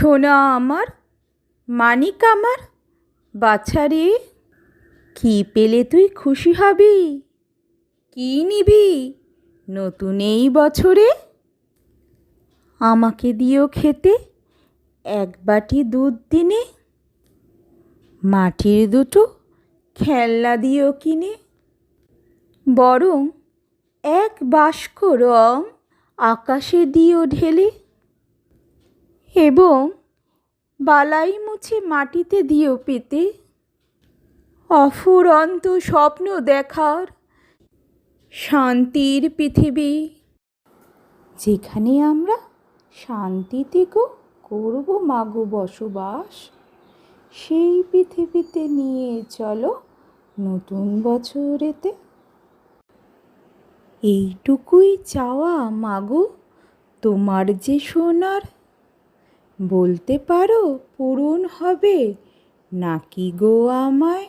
সোনা আমার, মানিক আমার, বাছারে, কি পেলে তুই খুশি হবি? কি নিবি নতুন এই বছরে? আমাকে দিও খেতে এক বাটি দুধ দিনে। মাটির দুটো খেলনা দিও কিনে। বরং এক বাস্ক রং আকাশে দিও ঢেলে। এবং বালাই মুছে মাটিতে দিও পেতে। অফুরন্ত স্বপ্ন দেখার শান্তির পৃথিবী। যেখানে আমরা শান্তিতে গো করব মাগো বসবাস, সেই পৃথিবীতে নিয়ে চলো নতুন বছরেতে। এইটুকুই চাওয়া মাগো, তোমার যে সোনার বলতে পারো পূরণ হবে? নাকি গো আমায়